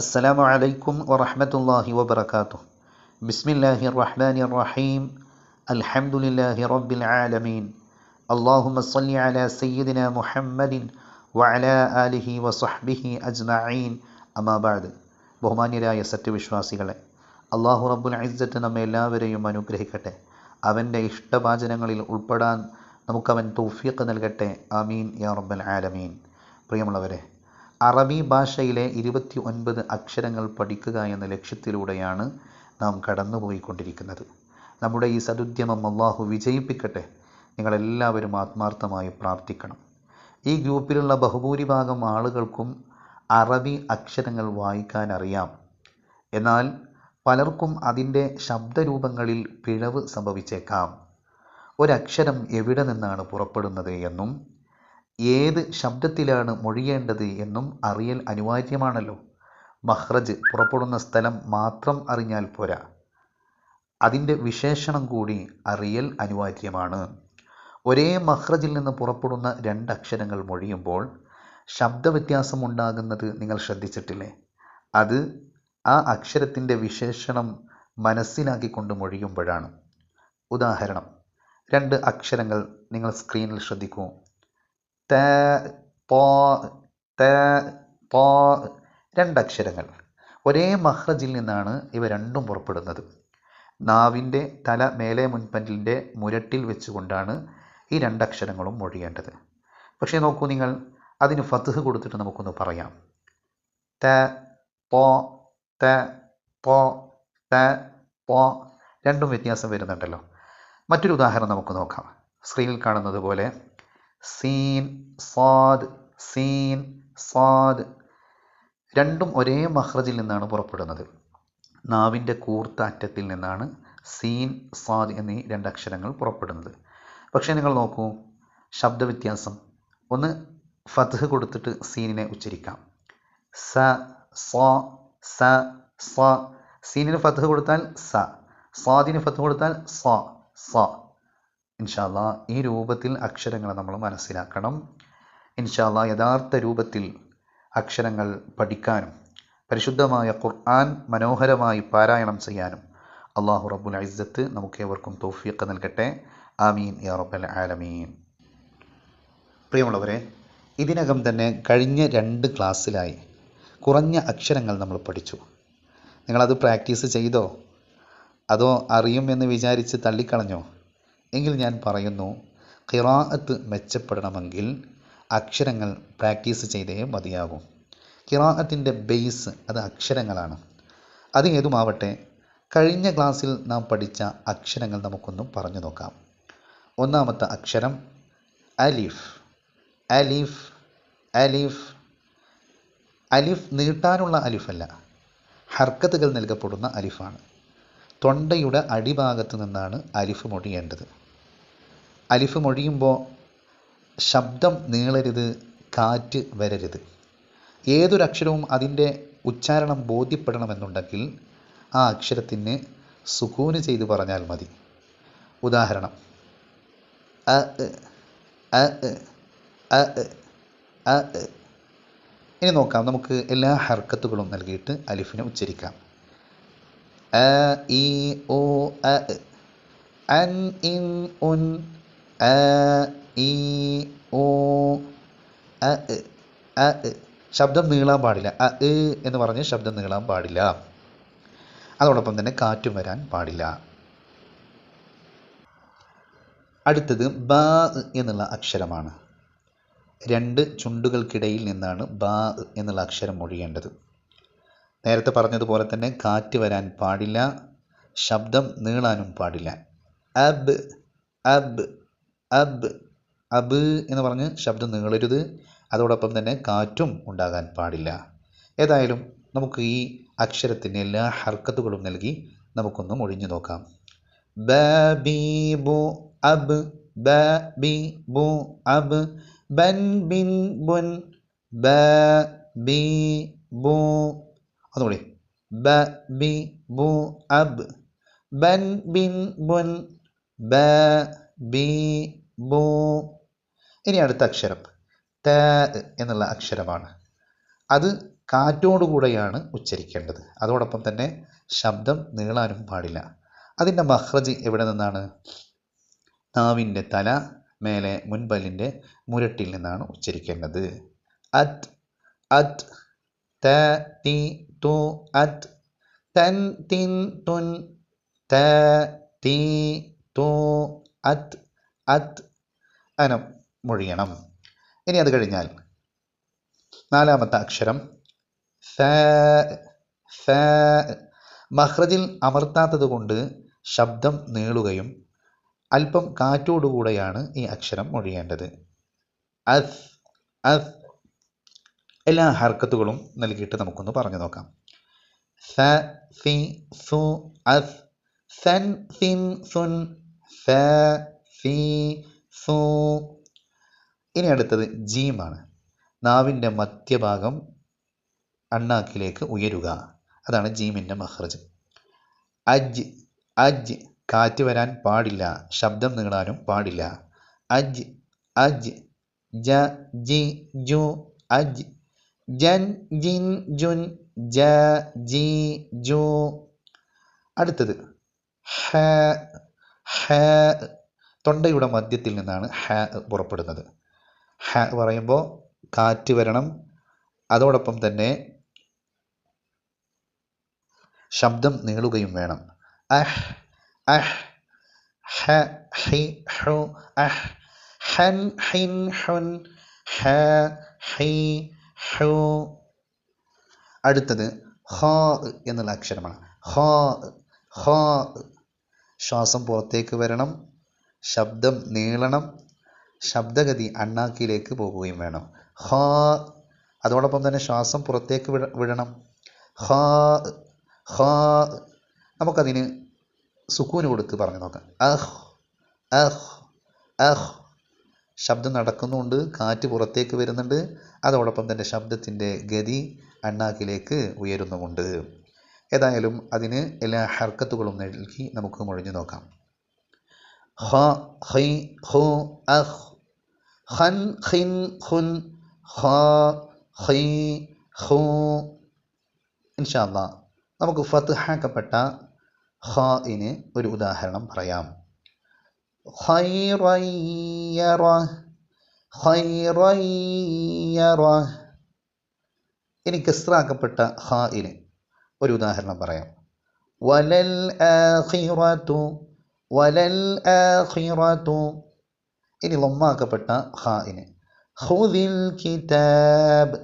അസ്സലാമു അലൈക്കും വറഹമത്തല്ലാഹി വബർക്കാത്തു ബിസ്മില്ലാഹി റഹ്മാനി റഹീം അൽഹംദുലില്ലാഹി റബ്ബിൽ ആലമീൻ. അള്ളാഹുമ സല്ലി അല സയ്യിദിന മുഹമ്മദിൻ വഅല ആലിഹി വസഹ്ബിഹി അജ്മഈൻ. അമാബാദ് ബഹുമാന്യരായ സത്യവിശ്വാസികളെ അള്ളാഹു റബ്ബുൽ ഇസ്സത്ത് നമ്മെ എല്ലാവരെയും അനുഗ്രഹിക്കട്ടെ. അവന്റെ ഇഷ്ടവാചനങ്ങളിൽ ഉൾപ്പെടാൻ നമുക്കവൻ തൗഫീഖ് നൽകട്ടെ. ആമീൻ യാ റബ്ബൽ ആലമീൻ. പ്രിയമുള്ളവരെ അറബി ഭാഷയിലെ ഇരുപത്തി ഒൻപത് അക്ഷരങ്ങൾ പഠിക്കുക എന്ന ലക്ഷ്യത്തിലൂടെയാണ് നാം കടന്നുപോയിക്കൊണ്ടിരിക്കുന്നത്. നമ്മുടെ ഈ സദുദ്യമം അള്ളാഹു വിജയിപ്പിക്കട്ടെ. നിങ്ങളെല്ലാവരും ആത്മാർത്ഥമായി പ്രാർത്ഥിക്കണം. ഈ ഗ്രൂപ്പിലുള്ള ബഹുഭൂരിഭാഗം ആളുകൾക്കും അറബി അക്ഷരങ്ങൾ വായിക്കാൻ അറിയാം എന്നാൽ പലർക്കും അതിന്റെ ശബ്ദരൂപങ്ങളിൽ പിഴവ് സംഭവിച്ചേക്കാം. ഒരക്ഷരം എവിടെ നിന്നാണ് പുറപ്പെടുന്നത് എന്നും ഏത് ശബ്ദത്തിലാണ് മൊഴിയേണ്ടത് എന്നും അറിയൽ അനിവാര്യമാണല്ലോ. മഹ്റജ് പുറപ്പെടുന്ന സ്ഥലം മാത്രം അറിഞ്ഞാൽ പോരാ. അതിന്റെ വിശേഷണം കൂടി അറിയൽ അനിവാര്യമാണ്. ഒരേ മഹ്റജിൽ നിന്ന് പുറപ്പെടുന്ന രണ്ട് അക്ഷരങ്ങൾ മൊഴിയുമ്പോൾ ശബ്ദവ്യത്യാസം ഉണ്ടാകുന്നത് നിങ്ങൾ ശ്രദ്ധിച്ചിട്ടില്ലേ? അത് ആ അക്ഷരത്തിന്റെ വിശേഷണം മനസ്സിലാക്കിക്കൊണ്ട് മൊഴിയുമ്പോഴാണ്. ഉദാഹരണം രണ്ട് അക്ഷരങ്ങൾ നിങ്ങൾ സ്ക്രീനിൽ ശ്രദ്ധിക്കൂ. ത പോ ത പോ രണ്ടക്ഷരങ്ങൾ. ഒരേ മഹ്റജിൽ നിന്നാണ് ഇവ രണ്ടും പുറപ്പെടുന്നത്. നാവിന്റെ തല മേലെ മുൻപല്ലിന്റെ മുരട്ടിൽ വെച്ചുകൊണ്ടാണ് ഈ രണ്ടക്ഷരങ്ങളും മൊഴിയേണ്ടത്. പക്ഷേ നോക്കൂ നിങ്ങൾ അതിന് ഫത്ഹ് കൊടുത്തിട്ട് നമുക്കൊന്ന് പറയാം. ത പോ ത പോ ത പോ രണ്ടും വ്യത്യാസം വരുന്നുണ്ടല്ലോ. മറ്റൊരു ഉദാഹരണം നമുക്ക് നോക്കാം. സ്ക്രീനിൽ കാണുന്നത് പോലെ സീൻ സാദ് സീൻ സാദ്. രണ്ടും ഒരേ മഹ്റജിൽ നിന്നാണ് പുറപ്പെടുന്നത്. നാവിന്റെ കൂർത്ത അറ്റത്തിൽ നിന്നാണ് സീൻ സാദ് എന്നീ രണ്ടക്ഷരങ്ങൾ പുറപ്പെടുന്നത്. പക്ഷേ നിങ്ങൾ നോക്കൂ ശബ്ദവ്യത്യാസം. ഒന്ന് ഫത്ഹ് കൊടുത്തിട്ട് സീനിനെ ഉച്ചരിക്കാം. സ സ സ സ. സീനിന് ഫത്ഹ് കൊടുത്താൽ സ. സ്വാദിന് ഫത്ഹ് കൊടുത്താൽ സ സ. ഇൻഷാല്ല ഈ രൂപത്തിൽ അക്ഷരങ്ങൾ നമ്മൾ മനസ്സിലാക്കണം. ഇൻഷാല്ല യഥാർത്ഥ രൂപത്തിൽ അക്ഷരങ്ങൾ പഠിക്കാനും പരിശുദ്ധമായ ഖുർആൻ മനോഹരമായി പാരായണം ചെയ്യാനും അള്ളാഹു റബ്ബുൽ ഇസ്സത്ത് നമുക്കേവർക്കും തോഫിയൊക്കെ നൽകട്ടെ. ആമീൻ യാ റബ്ബൽ ആലമീൻ. പ്രിയമുള്ളവരെ ഇതിനകം തന്നെ കഴിഞ്ഞ രണ്ട് ക്ലാസ്സിലായി കുറഞ്ഞ അക്ഷരങ്ങൾ നമ്മൾ പഠിച്ചു. നിങ്ങളത് പ്രാക്ടീസ് ചെയ്തോ? അതോ അറിയുമെന്ന് വിചാരിച്ച് തള്ളിക്കളഞ്ഞോ? എങ്കിൽ ഞാൻ പറയുന്നു കിറാഅത്ത് മെച്ചപ്പെടണമെങ്കിൽ അക്ഷരങ്ങൾ പ്രാക്ടീസ് ചെയ്തേ മതിയാകും. കിറാഅത്തിന്റെ ബേസ് അത് അക്ഷരങ്ങളാണ്. അത് ഏതുമാവട്ടെ കഴിഞ്ഞ ക്ലാസ്സിൽ നാം പഠിച്ച അക്ഷരങ്ങൾ നമുക്കൊന്നും പറഞ്ഞു നോക്കാം. ഒന്നാമത്തെ അക്ഷരം അലിഫ്. അലിഫ് അലിഫ്. അലിഫ് നീട്ടാനുള്ള അലിഫല്ല. ഹർക്കത്തുകൾ നൽകപ്പെടുന്ന അലിഫാണ്. തൊണ്ടയുടെ അടിഭാഗത്ത് നിന്നാണ് അലിഫ് മൊഴിയേണ്ടത് അലിഫ് മൊഴിയുമ്പോൾ ശബ്ദം നീളരുത് കാറ്റ് വരരുത്. ഏതൊരക്ഷരവും അതിന്റെ ഉച്ചാരണം ബോധ്യപ്പെടണമെന്നുണ്ടെങ്കിൽ ആ അക്ഷരത്തിന് സുഖൂന് ചെയ്ത് പറഞ്ഞാൽ മതി. ഉദാഹരണം അ അ അ അ ഇനി നോക്കാം നമുക്ക് എല്ലാ ഹർക്കത്തുകളും നൽകിയിട്ട് അലിഫിനെ ഉച്ചരിക്കാം. അ ഇ ഒ അൻ ഇൻ ഉൻ ഇ ഓ അ ശബ്ദം നീളാൻ പാടില്ല. അ എന്ന് പറഞ്ഞ് ശബ്ദം നീളാൻ പാടില്ല. അതോടൊപ്പം തന്നെ കാറ്റും വരാൻ പാടില്ല. അടുത്തത് ബ എന്നുള്ള അക്ഷരമാണ്. രണ്ട് ചുണ്ടുകൾക്കിടയിൽ നിന്നാണ് ബ എന്നുള്ള അക്ഷരം ഒഴിയേണ്ടത്. നേരത്തെ പറഞ്ഞതുപോലെ തന്നെ കാറ്റ് വരാൻ പാടില്ല ശബ്ദം നീളാനും പാടില്ല. അബ് അബ്. അബ് അബ് എന്ന് പറഞ്ഞ് ശബ്ദം നീളരുത്. അതോടൊപ്പം തന്നെ കാറ്റും ഉണ്ടാകാൻ പാടില്ല. ഏതായാലും നമുക്ക് ഈ അക്ഷരത്തിന് എല്ലാ ഹർക്കത്തുകളും നൽകി നമുക്കൊന്ന് ഒഴിഞ്ഞു നോക്കാം. ബ ബി ബു അബ് ബ ബി ബു അബ് ബൻ ബിൻ ബുൻ ബ ബി ബു അതുകൂടി ബ ബി ബു അബ് ബൻ ബിൻ ബുൻ ബ ബി ബു. ഇനി അടുത്ത അക്ഷരം. ത എന്നുള്ള അക്ഷരമാണ്. അത് കാറ്റോടുകൂടെയാണ് ഉച്ചരിക്കേണ്ടത്. അതോടൊപ്പം തന്നെ ശബ്ദം നീളാനും പാടില്ല. അതിന്റെ മഹ്റജ് എവിടെ നിന്നാണ്? നാവിന്റെ തല മേലെ മുൻപല്ലിന്റെ മുരട്ടിൽ നിന്നാണ് ഉച്ചരിക്കേണ്ടത്. അത് അത് ത തി തു അത് തൻ തിൻ തുൻ ത തി തു അത് അത് അനം മൊഴിയണം. ഇനി അത് കഴിഞ്ഞാൽ നാലാമത്തെ അക്ഷരം മഹ്റജിൽ അമർത്താത്തത് കൊണ്ട് ശബ്ദം നീളുകയും അല്പം കാറ്റോടുകൂടെയാണ് ഈ അക്ഷരം മൊഴിയേണ്ടത്. Us us. എല്ലാ ഹർക്കത്തുകളും നൽകിയിട്ട് നമുക്കൊന്ന് പറഞ്ഞു നോക്കാം. സ സി സു അസ്. സൻ സിൻ സുൻ സ ഫീ സു ഇനി അടുത്തത് ജീമാണ്. നാവിന്റെ മധ്യഭാഗം അണ്ണാക്കിലേക്ക് ഉയരുക. അതാണ് ജീമിന്റെ മഹ്റജ്. അജ് അജ് കാറ്റ് വരാൻ പാടില്ല. ശബ്ദം നീളാനും പാടില്ല. അജ് അജ് ജ ജി ജു അജ് ജൻ ജിൻ ജുൻ ജ ജി ജു. അടുത്തത് ഹ ഹ തൊണ്ടയുടെ മധ്യത്തിൽ നിന്നാണ് ഹ പുറപ്പെടുന്നത്. ഹ പറയുമ്പോൾ കാറ്റ് വരണം. അതോടൊപ്പം തന്നെ ശബ്ദം നീളുകയും വേണം. അഹ് അഹ് ഹ ഹി ഹു അഹ് ഹൻ ഹിൻ ഹുൻ ഹ ഹി ഹു. അടുത്തത് ഹ എന്നുള്ള അക്ഷരമാണ്. ഹ ഹ ശ്വാസം പുറത്തേക്ക് വരണം. ശബ്ദം നീളണം. ശബ്ദഗതി അണ്ണാക്കിയിലേക്ക് പോകുകയും വേണം. ഹ അതോടൊപ്പം തന്നെ ശ്വാസം പുറത്തേക്ക് വിട വിടണം. ഹ ഹ. നമുക്കതിന് സുക്കൂന് കൊടുത്ത് പറഞ്ഞു നോക്കാം. അഹ് അഹ് അഹ്. ശബ്ദം നടക്കുന്നുണ്ട് കാറ്റ് പുറത്തേക്ക് വരുന്നുണ്ട്. അതോടൊപ്പം തന്നെ ശബ്ദത്തിന്റെ ഗതി അണ്ണാക്കിലേക്ക് ഉയരുന്നുമുണ്ട്. ഏതായാലും അതിന് എല്ലാ ഹർക്കത്തുകളും നൽകി നമുക്ക് മുഴിഞ്ഞു നോക്കാം. ഹ ഹൈ ഹു ഹ ഹൈ നമുക്ക് ഒരു ഉദാഹരണം പറയാം. ഖൈറയ്യറ ഖൈറയ്യറ ഇനി കസ്റാക്കപ്പെട്ട ഒരു ഉദാഹരണം പറയാം. വലൽ ആഖിറത്തു വലൽ ആഖിറത്തു. ഇനി ലൊമ്മാക്കപ്പെട്ട ഹാഇന് ഹുദിൽ കിതാബ്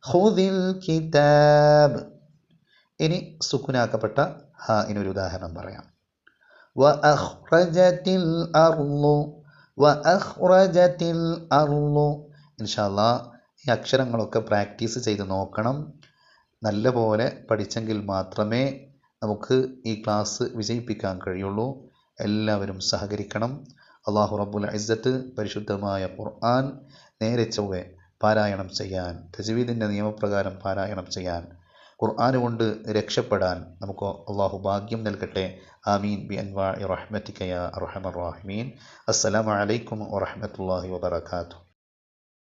ഹുദിൽ കിതാബ്. ഇനി സുക്കുനാക്കപ്പെട്ട ഹാഇന് ഒരു ഉദാഹരണം പറയാം. വ അഹ്റജത്തിൽ അർലു വ അഹ്റജത്തിൽ ഇൻഷാ ഇൻഷാല്ല ഈ അക്ഷരങ്ങളൊക്കെ പ്രാക്ടീസ് ചെയ്ത് നോക്കണം. നല്ലപോലെ പഠിച്ചെങ്കിൽ മാത്രമേ നമുക്ക് ഈ ക്ലാസ് വിജയിപ്പിക്കാൻ കഴിയുള്ളൂ. എല്ലാവരും സഹകരിക്കണം. അള്ളാഹു റബ്ബുൽ ഇസ്സത്ത് പരിശുദ്ധമായ ഖുർആൻ നേരെ ചൊവ്വെ പാരായണം ചെയ്യാൻ തജ്വീദിന്റെ നിയമപ്രകാരം പാരായണം ചെയ്യാൻ ഖുർആൻ കൊണ്ട് രക്ഷപ്പെടാൻ നമുക്ക് അള്ളാഹു ഭാഗ്യം നൽകട്ടെ. ആമീൻ. ബി അൻവാ റഹ്മത്തിക്കയ അർഹമർ റാഹിമീൻ. അസ്സലാമു അലൈക്കും വറഹ്മത്തുള്ളാഹി വബറകാതുഹു.